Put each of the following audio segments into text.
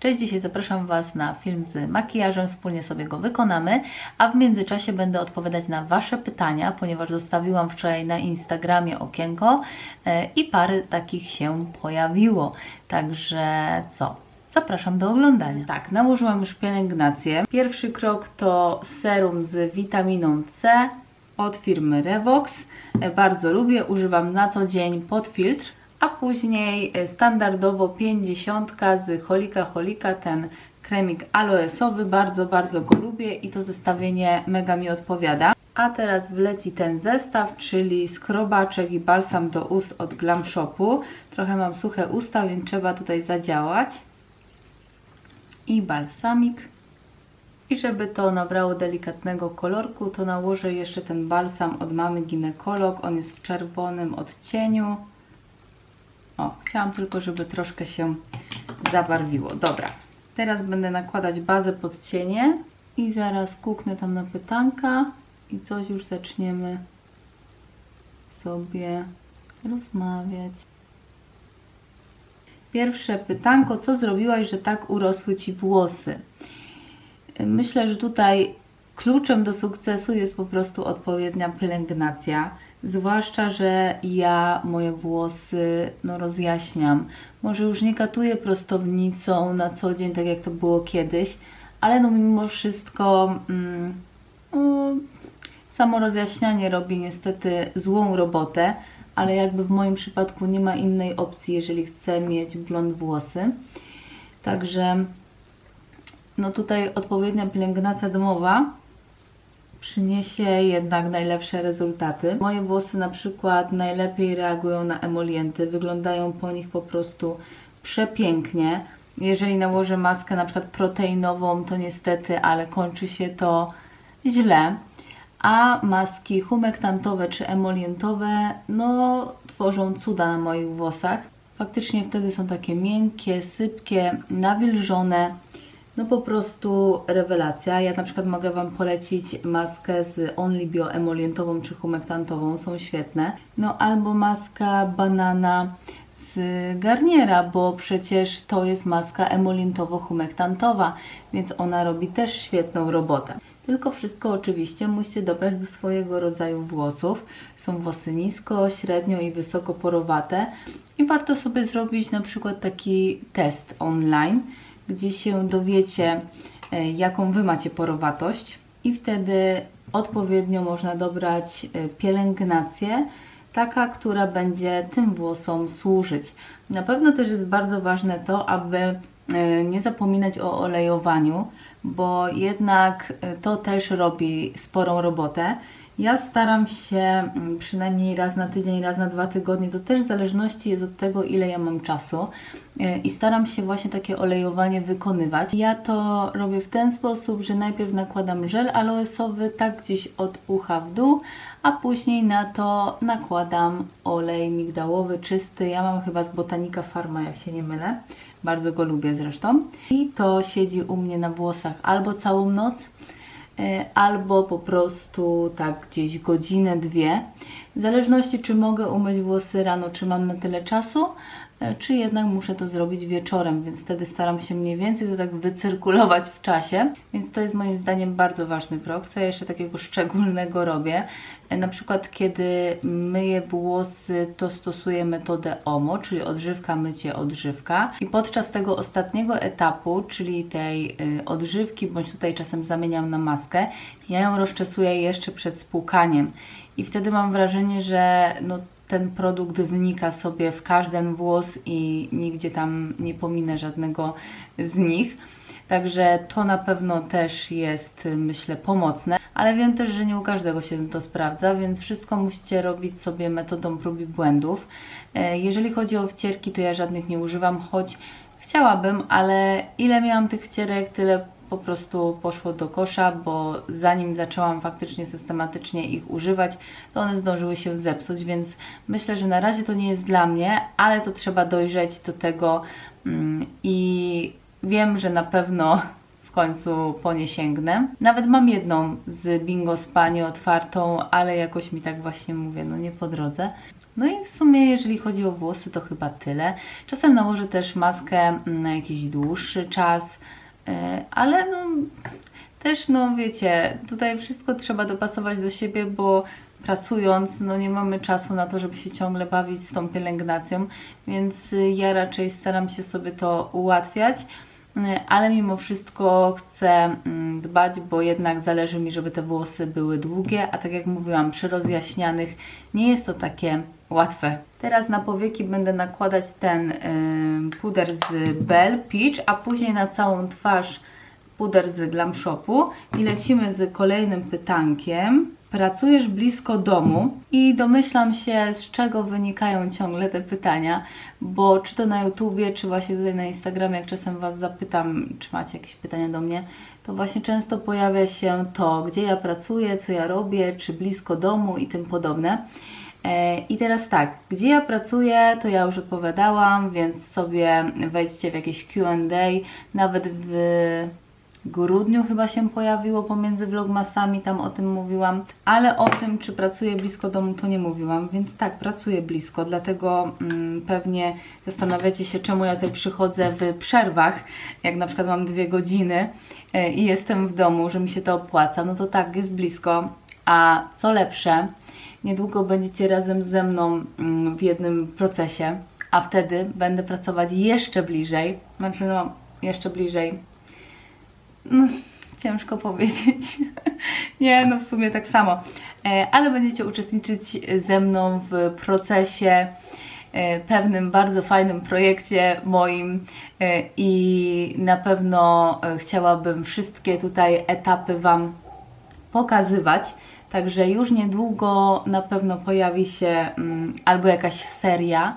Cześć, dzisiaj zapraszam Was na film z makijażem, wspólnie sobie go wykonamy, a w międzyczasie będę odpowiadać na Wasze pytania, ponieważ zostawiłam wczoraj na Instagramie okienko e, i parę takich się pojawiło. Także co? Zapraszam do oglądania. Tak, nałożyłam już pielęgnację. Pierwszy krok to serum z witaminą C od firmy Revox. E, Bardzo lubię, używam na co dzień pod filtr a później e, standardowo 50 z Holika Holika, ten kremik aloesowy, bardzo, bardzo go lubię i to zestawienie mega mi odpowiada. A teraz wleci ten zestaw, czyli skrobaczek i balsam do ust od Glam Shopu. Trochę mam suche usta, więc trzeba tutaj zadziałać. I balsamik. I żeby to nabrało delikatnego kolorku, to nałożę jeszcze ten balsam od mamy ginekolog. On jest w czerwonym odcieniu. O, chciałam tylko, żeby troszkę się zabarwiło. Dobra, teraz będę nakładać bazę pod cienie i zaraz kuknę tam na pytanka i coś już zaczniemy sobie rozmawiać. Pierwsze pytanko, co zrobiłaś, że tak urosły Ci włosy? Myślę, że tutaj kluczem do sukcesu jest po prostu odpowiednia pielęgnacja. Zwłaszcza, że ja moje włosy no, rozjaśniam. Może już nie katuję prostownicą na co dzień, tak jak to było kiedyś, ale no mimo wszystko mm, no, samo rozjaśnianie robi niestety złą robotę, ale jakby w moim przypadku nie ma innej opcji, jeżeli chcę mieć blond włosy. Także no tutaj odpowiednia pielęgnacja domowa przyniesie jednak najlepsze rezultaty. Moje włosy na przykład najlepiej reagują na emolienty, wyglądają po nich po prostu przepięknie. Jeżeli nałożę maskę na przykład proteinową, to niestety, ale kończy się to źle. A maski humektantowe czy emolientowe, no tworzą cuda na moich włosach. Faktycznie wtedy są takie miękkie, sypkie, nawilżone. No po prostu rewelacja. Ja na przykład mogę Wam polecić maskę z Only Bio emolientową czy humektantową, są świetne. No albo maska banana z Garniera, bo przecież to jest maska emolientowo-humektantowa, więc ona robi też świetną robotę. Tylko wszystko oczywiście musicie dobrać do swojego rodzaju włosów. Są włosy nisko, średnio i wysoko porowate i warto sobie zrobić na przykład taki test online, gdzie się dowiecie, e, jaką Wy macie porowatość i wtedy odpowiednio można dobrać e, pielęgnację, taka, która będzie tym włosom służyć. Na pewno też jest bardzo ważne to, aby e, nie zapominać o olejowaniu, bo jednak to też robi sporą robotę. Ja staram się mm, przynajmniej raz na tydzień, raz na dwa tygodnie, to też w zależności jest od tego, ile ja mam czasu e, i staram się właśnie takie olejowanie wykonywać. Ja to robię w ten sposób, że najpierw nakładam żel aloesowy, tak gdzieś od ucha w dół, a później na to nakładam olej migdałowy czysty. Ja mam chyba z Botanika Pharma, jak się nie mylę. Bardzo go lubię zresztą. I to siedzi u mnie na włosach albo całą noc, albo po prostu tak gdzieś godzinę, dwie. W zależności czy mogę umyć włosy rano, czy mam na tyle czasu, e, czy jednak muszę to zrobić wieczorem, więc wtedy staram się mniej więcej to tak wycyrkulować w czasie. Więc to jest moim zdaniem bardzo ważny krok. Co ja jeszcze takiego szczególnego robię? E, Na przykład kiedy myję włosy, to stosuję metodę OMO, czyli odżywka, mycie, odżywka. I podczas tego ostatniego etapu, czyli tej y, odżywki, bądź tutaj czasem zamieniam na maskę, ja ją rozczesuję jeszcze przed spłukaniem. I wtedy mam wrażenie, że no, ten produkt wnika sobie w każdy włos i nigdzie tam nie pominę żadnego z nich. Także to na pewno też jest, myślę, pomocne, ale wiem też, że nie u każdego się to sprawdza, więc wszystko musicie robić sobie metodą prób i błędów. E, Jeżeli chodzi o wcierki, to ja żadnych nie używam, choć chciałabym, ale ile miałam tych wcierek, tyle po prostu poszło do kosza, bo zanim zaczęłam faktycznie systematycznie ich używać, to one zdążyły się zepsuć, więc myślę, że na razie to nie jest dla mnie, ale to trzeba dojrzeć do tego mm, i wiem, że na pewno w końcu po nie sięgnę. Nawet mam jedną z Bingo Spani otwartą, ale jakoś mi tak właśnie mówię, no nie po drodze. No i w sumie, jeżeli chodzi o włosy, to chyba tyle. Czasem nałożę też maskę na jakiś dłuższy czas, ale no też, no wiecie, tutaj wszystko trzeba dopasować do siebie, bo pracując, no nie mamy czasu na to, żeby się ciągle bawić z tą pielęgnacją, więc y, ja raczej staram się sobie to ułatwiać, y, ale mimo wszystko chcę mm, dbać, bo jednak zależy mi, żeby te włosy były długie, a tak jak mówiłam, przy rozjaśnianych nie jest to takie łatwe. Teraz na powieki będę nakładać ten y, puder z Bell Peach, a później na całą twarz puder z Glam Shopu i lecimy z kolejnym pytankiem. Pracujesz blisko domu i domyślam się, z czego wynikają ciągle te pytania, bo czy to na YouTubie, czy właśnie tutaj na Instagramie, jak czasem Was zapytam, czy macie jakieś pytania do mnie, to właśnie często pojawia się to, gdzie ja pracuję, co ja robię, czy blisko domu i tym podobne. E, I teraz tak, gdzie ja pracuję, to ja już odpowiadałam, więc sobie wejdźcie w jakieś QA, nawet w grudniu chyba się pojawiło pomiędzy vlogmasami, tam o tym mówiłam, ale o tym, czy pracuję blisko domu, to nie mówiłam, więc tak, pracuję blisko, dlatego mm, pewnie zastanawiacie się, czemu ja tutaj przychodzę w przerwach, jak na przykład mam dwie godziny e, i jestem w domu, że mi się to opłaca, no to tak, jest blisko, a co lepsze, niedługo będziecie razem ze mną mm, w jednym procesie, a wtedy będę pracować jeszcze bliżej, znaczy no, jeszcze bliżej no, ciężko powiedzieć. Nie, no w sumie tak samo. E, ale będziecie uczestniczyć ze mną w procesie, e, pewnym bardzo fajnym projekcie moim e, i na pewno chciałabym wszystkie tutaj etapy Wam pokazywać. Także już niedługo na pewno pojawi się mm, albo jakaś seria,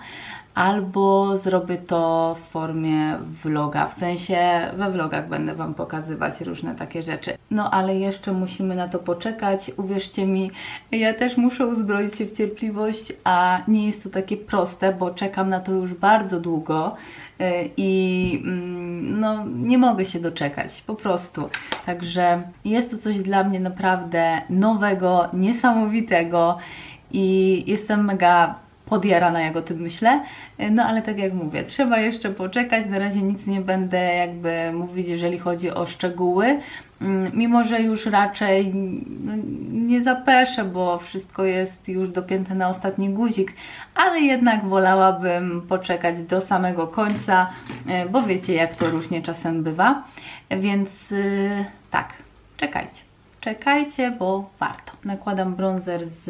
albo zrobię to w formie vloga, w sensie we vlogach będę Wam pokazywać różne takie rzeczy. No ale jeszcze musimy na to poczekać, uwierzcie mi, ja też muszę uzbroić się w cierpliwość, a nie jest to takie proste, bo czekam na to już bardzo długo y, i mm, no nie mogę się doczekać, po prostu. Także jest to coś dla mnie naprawdę nowego, niesamowitego i jestem mega podjarana, jak o tym myślę. No ale tak jak mówię, trzeba jeszcze poczekać. Na razie nic nie będę jakby mówić, jeżeli chodzi o szczegóły. Mm, mimo, że już raczej no, nie zapeszę, bo wszystko jest już dopięte na ostatni guzik, ale jednak wolałabym poczekać do samego końca, e, bo wiecie, jak to różnie czasem bywa. Więc y, tak, czekajcie czekajcie, bo warto. Nakładam bronzer z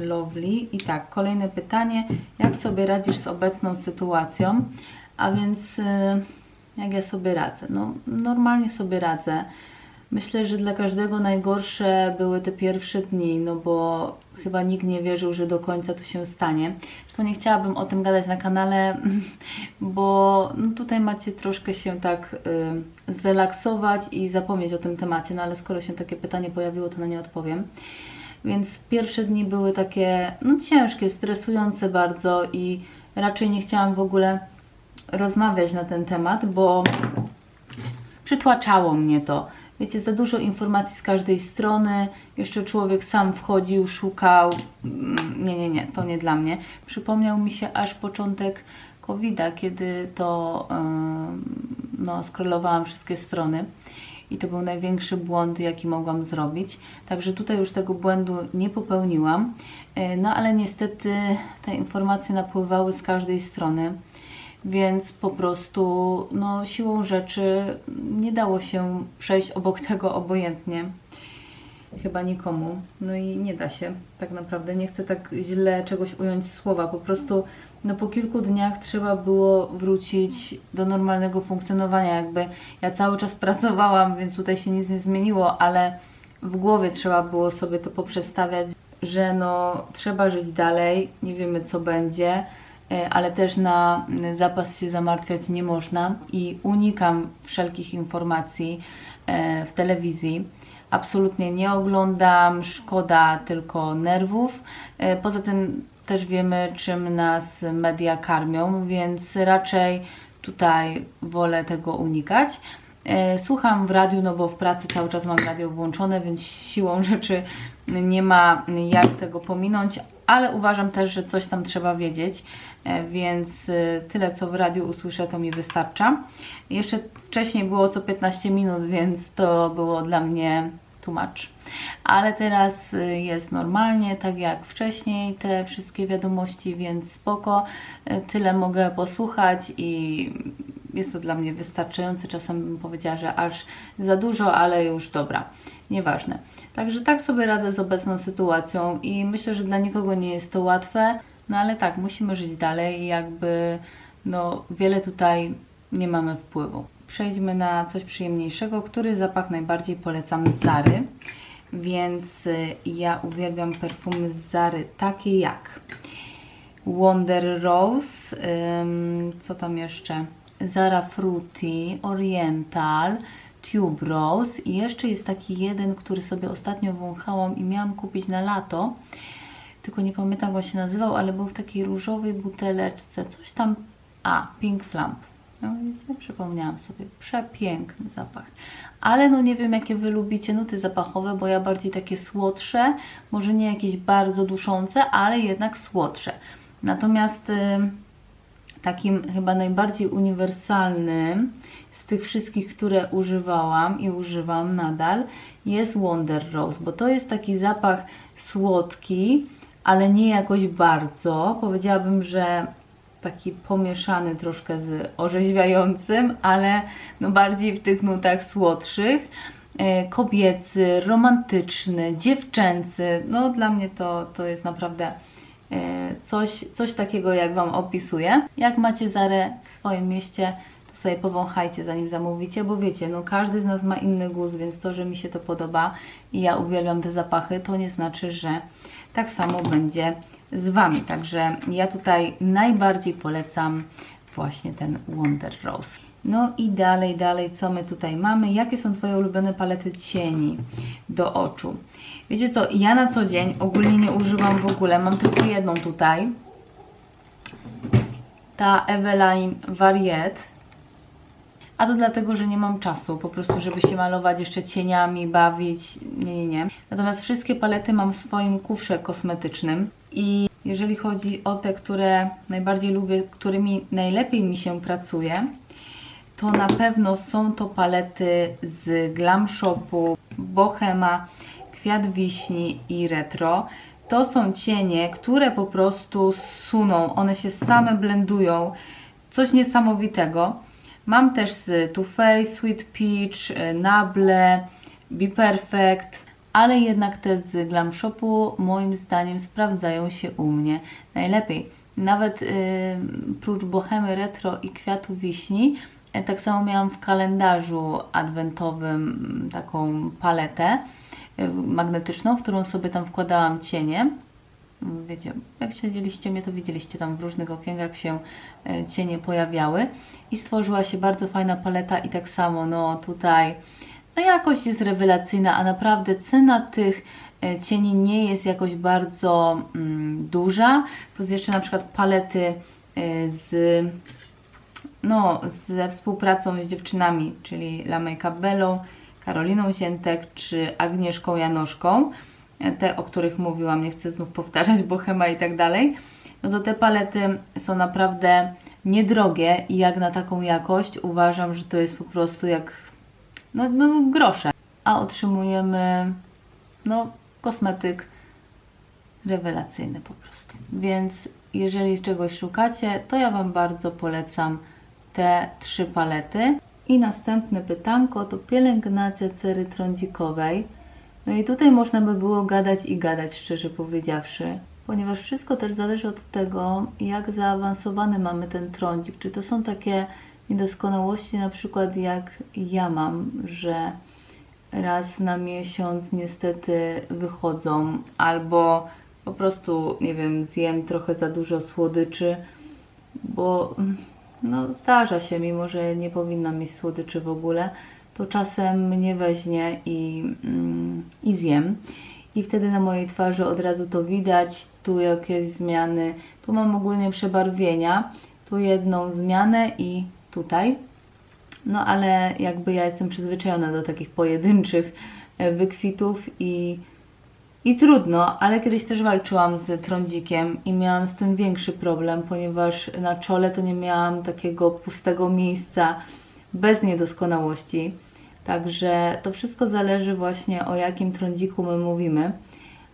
Lovely i tak, kolejne pytanie, jak sobie radzisz z obecną sytuacją? A więc y, jak ja sobie radzę? No normalnie sobie radzę. Myślę, że dla każdego najgorsze były te pierwsze dni, no bo chyba nikt nie wierzył, że do końca to się stanie. Zresztą nie chciałabym o tym gadać na kanale, bo no tutaj macie troszkę się tak y, zrelaksować i zapomnieć o tym temacie, no ale skoro się takie pytanie pojawiło, to na nie odpowiem. Więc pierwsze dni były takie no ciężkie, stresujące bardzo i raczej nie chciałam w ogóle rozmawiać na ten temat, bo przytłaczało mnie to wiecie, za dużo informacji z każdej strony, jeszcze człowiek sam wchodził, szukał, mm, nie, nie, nie, to nie dla mnie. Przypomniał mi się aż początek covid kiedy to no, scrollowałam wszystkie strony i to był największy błąd, jaki mogłam zrobić. Także tutaj już tego błędu nie popełniłam, e, no ale niestety te informacje napływały z każdej strony więc po prostu no, siłą rzeczy nie dało się przejść obok tego obojętnie. Chyba nikomu. No i nie da się. Tak naprawdę nie chcę tak źle czegoś ująć słowa. Po prostu no, po kilku dniach trzeba było wrócić do normalnego funkcjonowania. Jakby ja cały czas pracowałam, więc tutaj się nic nie zmieniło, ale w głowie trzeba było sobie to poprzestawiać, że no trzeba żyć dalej, nie wiemy co będzie ale też na zapas się zamartwiać nie można i unikam wszelkich informacji e, w telewizji. Absolutnie nie oglądam, szkoda tylko nerwów. E, poza tym też wiemy, czym nas media karmią, więc raczej tutaj wolę tego unikać. E, Słucham w radiu, no bo w pracy cały czas mam radio włączone, więc siłą rzeczy nie ma jak tego pominąć, ale uważam też, że coś tam trzeba wiedzieć, e, więc e, tyle co w radiu usłyszę, to mi wystarcza. Jeszcze wcześniej było co 15 minut, więc to było dla mnie tłumacz. Ale teraz y, jest normalnie, tak jak wcześniej, te wszystkie wiadomości, więc spoko. Tyle mogę posłuchać i jest to dla mnie wystarczające. Czasem bym powiedziała, że aż za dużo, ale już dobra, nieważne. Także tak sobie radzę z obecną sytuacją i myślę, że dla nikogo nie jest to łatwe, no ale tak, musimy żyć dalej i jakby no wiele tutaj nie mamy wpływu. Przejdźmy na coś przyjemniejszego, który zapach najbardziej polecam z Zary. Więc y, ja uwielbiam perfumy z Zary, takie jak Wonder Rose, ym, co tam jeszcze? Zara Fruity, Oriental, Tube Rose i jeszcze jest taki jeden, który sobie ostatnio wąchałam i miałam kupić na lato. Tylko nie pamiętam jak się nazywał, ale był w takiej różowej buteleczce. Coś tam. A, Pink Flamp. No więc nie przypomniałam sobie. Przepiękny zapach. Ale no nie wiem jakie Wy lubicie nuty zapachowe, bo ja bardziej takie słodsze, może nie jakieś bardzo duszące, ale jednak słodsze. Natomiast y, takim chyba najbardziej uniwersalnym z tych wszystkich, które używałam i używam nadal, jest Wonder Rose, bo to jest taki zapach słodki, ale nie jakoś bardzo. Powiedziałabym, że taki pomieszany troszkę z orzeźwiającym, ale no bardziej w tych nutach słodszych. E, Kobiecy, romantyczny, dziewczęcy. No dla mnie to, to jest naprawdę e, coś, coś takiego, jak Wam opisuję. Jak macie Zarę w swoim mieście, to sobie powąchajcie zanim zamówicie, bo wiecie, no każdy z nas ma inny gust, więc to, że mi się to podoba i ja uwielbiam te zapachy, to nie znaczy, że tak samo będzie z Wami. Także ja tutaj najbardziej polecam właśnie ten Wonder Rose. No i dalej, dalej, co my tutaj mamy? Jakie są Twoje ulubione palety cieni do oczu? Wiecie co, ja na co dzień ogólnie nie używam w ogóle, mam tylko jedną tutaj. Ta Eveline Variet. A to dlatego, że nie mam czasu po prostu, żeby się malować jeszcze cieniami, bawić. Nie, nie, nie. Natomiast wszystkie palety mam w swoim kufrze kosmetycznym. I jeżeli chodzi o te, które najbardziej lubię, którymi najlepiej mi się pracuje, to na pewno są to palety z Glam Shopu, Bohema, Kwiat Wiśni i Retro. To są cienie, które po prostu suną, one się same blendują, coś niesamowitego. Mam też z Too Faced, Sweet Peach, Nable, Be Perfect, ale jednak te z Glam Shopu moim zdaniem sprawdzają się u mnie najlepiej. Nawet yy, prócz Bohemy Retro i Kwiatu Wiśni, e, tak samo miałam w kalendarzu adwentowym taką paletę magnetyczną, w którą sobie tam wkładałam cienie. Wiecie, jak śledziliście mnie, to widzieliście tam w różnych okienkach się e, cienie pojawiały i stworzyła się bardzo fajna paleta i tak samo, no tutaj no jakość jest rewelacyjna, a naprawdę cena tych e, cieni nie jest jakoś bardzo mm, duża. Plus jeszcze na przykład palety e, z, no, ze współpracą z dziewczynami, czyli La Makeup Karoliną Ziętek czy Agnieszką Janoszką, te o których mówiłam, nie chcę znów powtarzać, Bohema i tak dalej, no to te palety są naprawdę niedrogie i jak na taką jakość uważam, że to jest po prostu jak no, no grosze. A otrzymujemy no kosmetyk rewelacyjny po prostu. Więc jeżeli czegoś szukacie, to ja Wam bardzo polecam te trzy palety. I następne pytanko to pielęgnacja cery trądzikowej. No i tutaj można by było gadać i gadać, szczerze powiedziawszy, ponieważ wszystko też zależy od tego, jak zaawansowany mamy ten trądzik. Czy to są takie niedoskonałości, na przykład jak ja mam, że raz na miesiąc niestety wychodzą, albo po prostu, nie wiem, zjem trochę za dużo słodyczy, bo no, zdarza się, mimo że nie powinnam mieć słodyczy w ogóle, to czasem mnie weźmie i, mm, i zjem. I wtedy na mojej twarzy od razu to widać, tu jakieś zmiany, tu mam ogólnie przebarwienia, tu jedną zmianę i tutaj. No ale jakby ja jestem przyzwyczajona do takich pojedynczych e, wykwitów i, i trudno, ale kiedyś też walczyłam z trądzikiem i miałam z tym większy problem, ponieważ na czole to nie miałam takiego pustego miejsca bez niedoskonałości. Także to wszystko zależy właśnie o jakim trądziku my mówimy.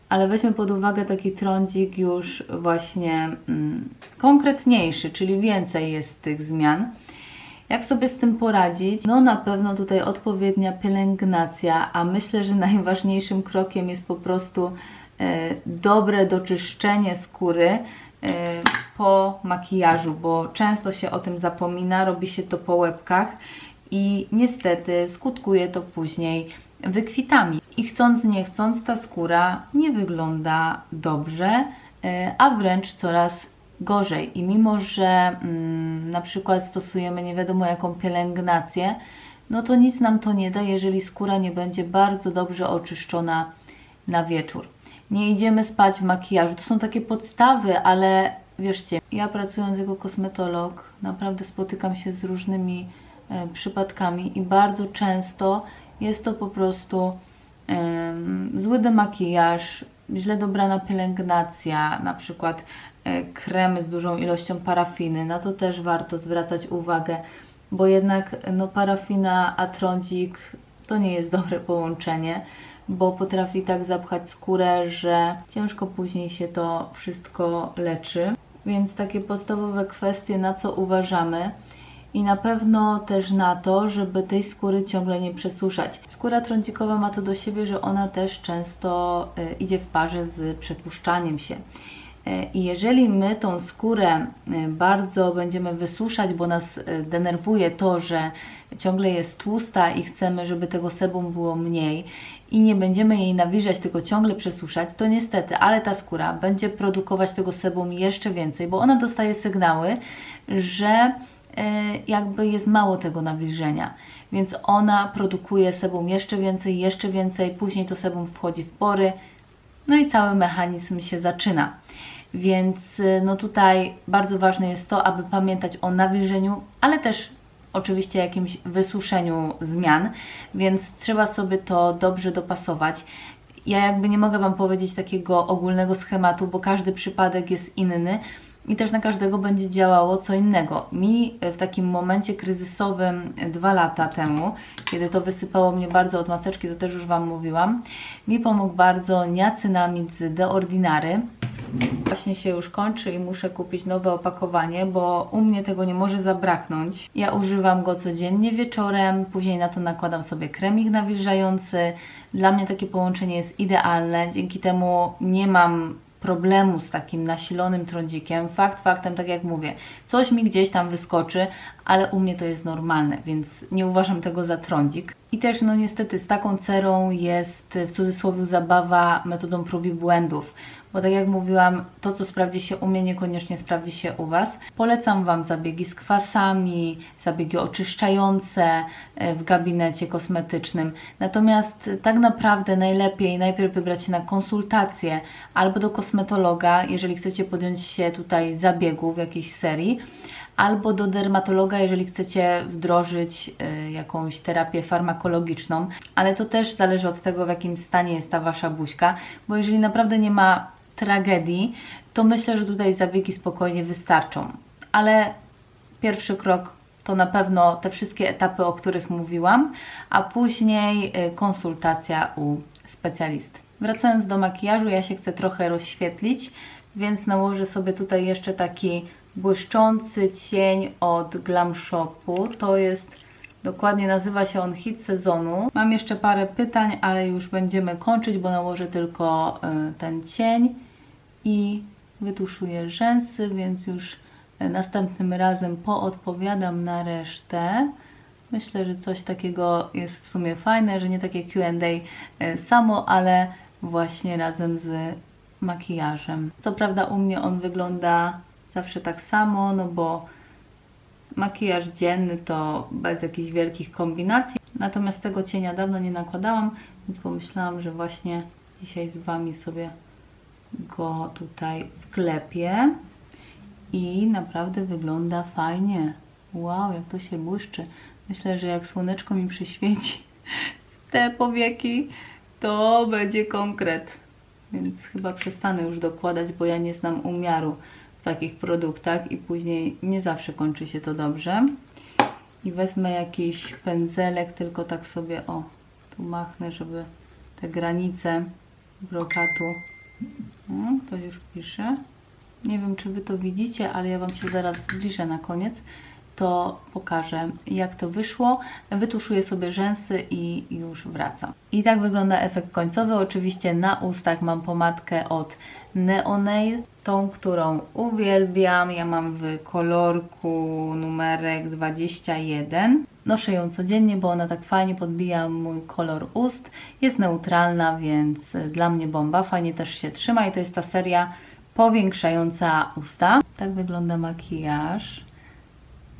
Ale weźmy pod uwagę taki trądzik już właśnie mm, konkretniejszy, czyli więcej jest tych zmian. Jak sobie z tym poradzić? No na pewno tutaj odpowiednia pielęgnacja, a myślę, że najważniejszym krokiem jest po prostu e, dobre doczyszczenie skóry e, po makijażu, bo często się o tym zapomina, robi się to po łebkach i niestety skutkuje to później wykwitami. I chcąc nie chcąc ta skóra nie wygląda dobrze, e, a wręcz coraz gorzej. I mimo, że mm, na przykład stosujemy nie wiadomo jaką pielęgnację, no to nic nam to nie da, jeżeli skóra nie będzie bardzo dobrze oczyszczona na wieczór. Nie idziemy spać w makijażu. To są takie podstawy, ale wierzcie, ja pracując jako kosmetolog naprawdę spotykam się z różnymi przypadkami i bardzo często jest to po prostu zły demakijaż, źle dobrana pielęgnacja, na przykład e, kremy z dużą ilością parafiny. Na to też warto zwracać uwagę, bo jednak no, parafina a trądzik to nie jest dobre połączenie, bo potrafi tak zapchać skórę, że ciężko później się to wszystko leczy. Więc takie podstawowe kwestie, na co uważamy i na pewno też na to, żeby tej skóry ciągle nie przesuszać. Skóra trądzikowa ma to do siebie, że ona też często y, idzie w parze z przetłuszczaniem się. Y, I jeżeli my tą skórę y, bardzo będziemy wysuszać, bo nas denerwuje to, że ciągle jest tłusta i chcemy, żeby tego sebum było mniej i nie będziemy jej nawilżać, tylko ciągle przesuszać, to niestety, ale ta skóra będzie produkować tego sebum jeszcze więcej, bo ona dostaje sygnały, że E, jakby jest mało tego nawilżenia, więc ona produkuje sebum jeszcze więcej, jeszcze więcej, później to sebum wchodzi w pory, no i cały mechanizm się zaczyna. Więc e, no tutaj bardzo ważne jest to, aby pamiętać o nawilżeniu, ale też oczywiście jakimś wysuszeniu zmian, więc trzeba sobie to dobrze dopasować. Ja jakby nie mogę Wam powiedzieć takiego ogólnego schematu, bo każdy przypadek jest inny, i też na każdego będzie działało co innego. Mi w takim momencie kryzysowym dwa lata temu, kiedy to wysypało mnie bardzo od maseczki, to też już Wam mówiłam, mi pomógł bardzo niacynamid z The Ordinary. Właśnie się już kończy i muszę kupić nowe opakowanie, bo u mnie tego nie może zabraknąć. Ja używam go codziennie wieczorem, później na to nakładam sobie kremik nawilżający. Dla mnie takie połączenie jest idealne, dzięki temu nie mam problemu z takim nasilonym trądzikiem. Fakt faktem, tak jak mówię, coś mi gdzieś tam wyskoczy, ale u mnie to jest normalne, więc nie uważam tego za trądzik. I też, no niestety, z taką cerą jest w cudzysłowie zabawa metodą prób i błędów. Bo tak jak mówiłam, to co sprawdzi się u mnie, niekoniecznie sprawdzi się u Was. Polecam Wam zabiegi z kwasami, zabiegi oczyszczające e, w gabinecie kosmetycznym. Natomiast tak naprawdę najlepiej najpierw wybrać się na konsultację albo do kosmetologa, jeżeli chcecie podjąć się tutaj zabiegu w jakiejś serii, albo do dermatologa, jeżeli chcecie wdrożyć y, jakąś terapię farmakologiczną, ale to też zależy od tego, w jakim stanie jest ta Wasza buźka, bo jeżeli naprawdę nie ma tragedii, to myślę, że tutaj zabiegi spokojnie wystarczą. Ale pierwszy krok to na pewno te wszystkie etapy, o których mówiłam, a później y, konsultacja u specjalisty. Wracając do makijażu, ja się chcę trochę rozświetlić, więc nałożę sobie tutaj jeszcze taki błyszczący cień od Glam Shopu. To jest, dokładnie nazywa się on hit sezonu. Mam jeszcze parę pytań, ale już będziemy kończyć, bo nałożę tylko y, ten cień i wytuszuję rzęsy, więc już y, następnym razem poodpowiadam na resztę. Myślę, że coś takiego jest w sumie fajne, że nie takie Q&A y, samo, ale właśnie razem z makijażem. Co prawda u mnie on wygląda zawsze tak samo, no bo makijaż dzienny to bez jakichś wielkich kombinacji. Natomiast tego cienia dawno nie nakładałam, więc pomyślałam, że właśnie dzisiaj z Wami sobie go tutaj wklepię i naprawdę wygląda fajnie. Wow, jak to się błyszczy. Myślę, że jak słoneczko mi przyświeci w te powieki, to będzie konkret. Więc chyba przestanę już dokładać, bo ja nie znam umiaru w takich produktach i później nie zawsze kończy się to dobrze. I wezmę jakiś pędzelek, tylko tak sobie, o, tu machnę, żeby te granice brokatu, to już pisze. Nie wiem, czy Wy to widzicie, ale ja Wam się zaraz zbliżę na koniec, to pokażę, jak to wyszło. Wytuszuję sobie rzęsy i już wracam. I tak wygląda efekt końcowy. Oczywiście na ustach mam pomadkę od Neonail, tą, którą uwielbiam. Ja mam w kolorku numerek 21. Noszę ją codziennie, bo ona tak fajnie podbija mój kolor ust. Jest neutralna, więc dla mnie bomba. Fajnie też się trzyma i to jest ta seria powiększająca usta. Tak wygląda makijaż.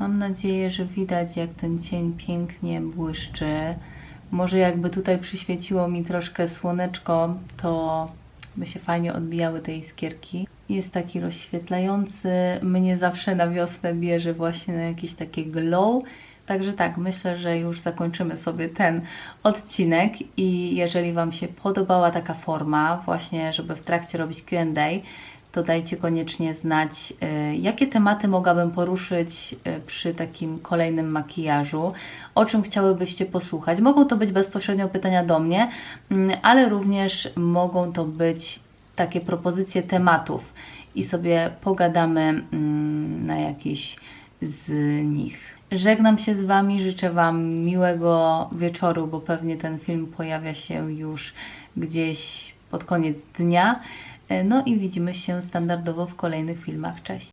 Mam nadzieję, że widać jak ten cień pięknie błyszczy. Może jakby tutaj przyświeciło mi troszkę słoneczko, to by się fajnie odbijały te iskierki. Jest taki rozświetlający, mnie zawsze na wiosnę bierze właśnie na jakieś takie glow. Także tak, myślę, że już zakończymy sobie ten odcinek i jeżeli Wam się podobała taka forma, właśnie żeby w trakcie robić Q&A, to dajcie koniecznie znać, y, jakie tematy mogłabym poruszyć y, przy takim kolejnym makijażu, o czym chciałybyście posłuchać. Mogą to być bezpośrednio pytania do mnie, mm, ale również mogą to być takie propozycje tematów i sobie pogadamy mm, na jakiś z nich. Żegnam się z Wami, życzę Wam miłego wieczoru, bo pewnie ten film pojawia się już gdzieś pod koniec dnia. No i widzimy się standardowo w kolejnych filmach. Cześć!